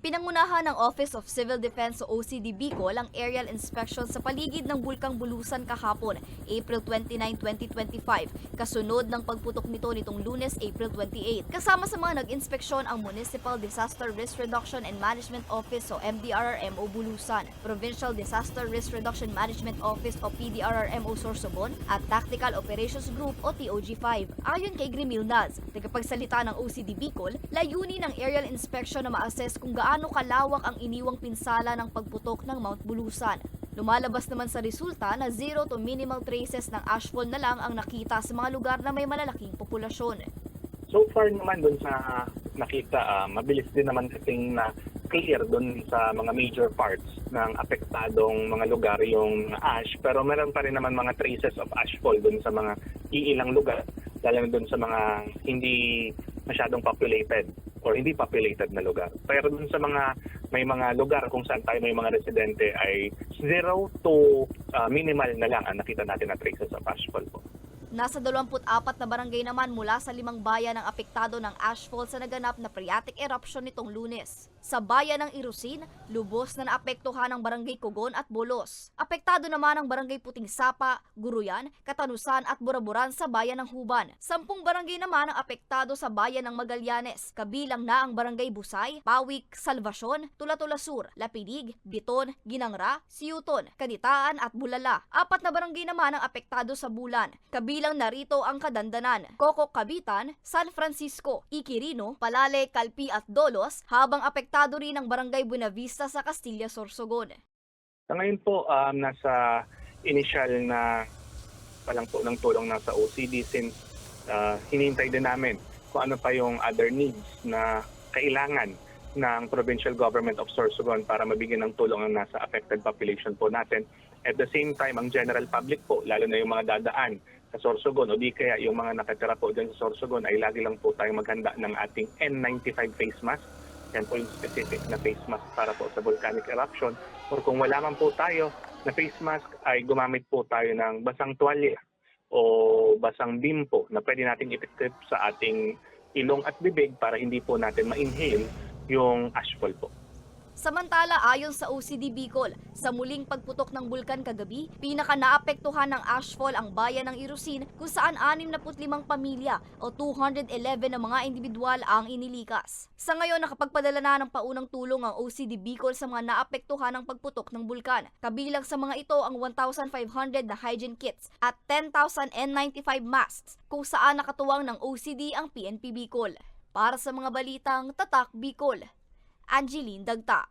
Pinangunahan ng Office of Civil Defense o OCD Bicol ang aerial inspection sa paligid ng Bulkang Bulusan kahapon, April 29, 2025, kasunod ng pagputok nito nitong lunes, April 28. Kasama sa mga nag-inspeksyon ang Municipal Disaster Risk Reduction and Management Office o MDRRM o Bulusan, Provincial Disaster Risk Reduction Management Office o PDRRM o Sorsogon, at Tactical Operations Group o TOG5. Ayon kay Grimil Naz, tagapagsalita ng OCD Bicol, layunin ng aerial inspection na ma-assess kung gaano kalawak ang iniwang pinsala ng pagputok ng Mount Bulusan. Lumalabas naman sa resulta na zero to minimal traces ng ashfall na lang ang nakita sa mga lugar na may malalaking populasyon. So far naman dun sa nakita, ah, mabilis din naman kasing na clear dun sa mga major parts ng apektadong mga lugar yung ash. Pero meron pa rin naman mga traces of ashfall dun sa mga iilang lugar, lalo na dun sa mga hindi masyadong populated or hindi populated na lugar. Pero dun sa mga may mga lugar kung saan tayo may mga residente ay zero to ah, minimal na lang ang nakita natin na traces of ashfall po. Nasa 24 na barangay naman mula sa limang bayan ang apektado ng ashfall sa naganap na phreatic eruption nitong lunes. Sa bayan ng Irusin, lubos na naapektuhan ang barangay Kugon at Bolos. Apektado naman ang barangay Puting Sapa, Guruyan, Katanusan at Buraburan sa bayan ng Huban. Sampung barangay naman ang apektado sa bayan ng Magallanes, kabilang na ang barangay Busay, Pawik, Salvacion, Tulatula Sur, Lapinig, Biton, Ginangra, Siyuton, Kaditaan at Bulala. Apat na barangay naman ang apektado sa Bulan, kabilang narito ang Kadandanan, Coco Cabitan, San Francisco, Ikirino, Palale, Calpi at Dolos, habang apektado rin ang barangay Buenavista sa Castilla, Sorsogon. Sa ngayon po, um, nasa initial na pa lang po ng tulong nasa OCD since uh, hinihintay din namin kung ano pa yung other needs na kailangan ng provincial government of Sorsogon para mabigyan ng tulong ang nasa affected population po natin. At the same time, ang general public po, lalo na yung mga dadaan sa Sorsogon o di kaya yung mga nakatira po dyan sa Sorsogon ay lagi lang po tayong maghanda ng ating N95 face mask. Yan po yung specific na face mask para po sa volcanic eruption. Or kung wala man po tayo na face mask ay gumamit po tayo ng basang tuwalya o basang bimpo na pwede nating ipitrip sa ating ilong at bibig para hindi po natin ma-inhale yung ashfall po. Samantala, ayon sa OCD Bicol, sa muling pagputok ng bulkan kagabi, pinaka naapektuhan ng ashfall ang bayan ng Irusin kung saan 65 pamilya o 211 na mga individual ang inilikas. Sa ngayon, nakapagpadala na ng paunang tulong ang OCD Bicol sa mga naapektuhan ng pagputok ng bulkan. Kabilang sa mga ito ang 1,500 na hygiene kits at 10,000 N95 masks kung saan nakatuwang ng OCD ang PNP Bicol. Para sa mga balitang Tatak Bicol, 安吉林的。塔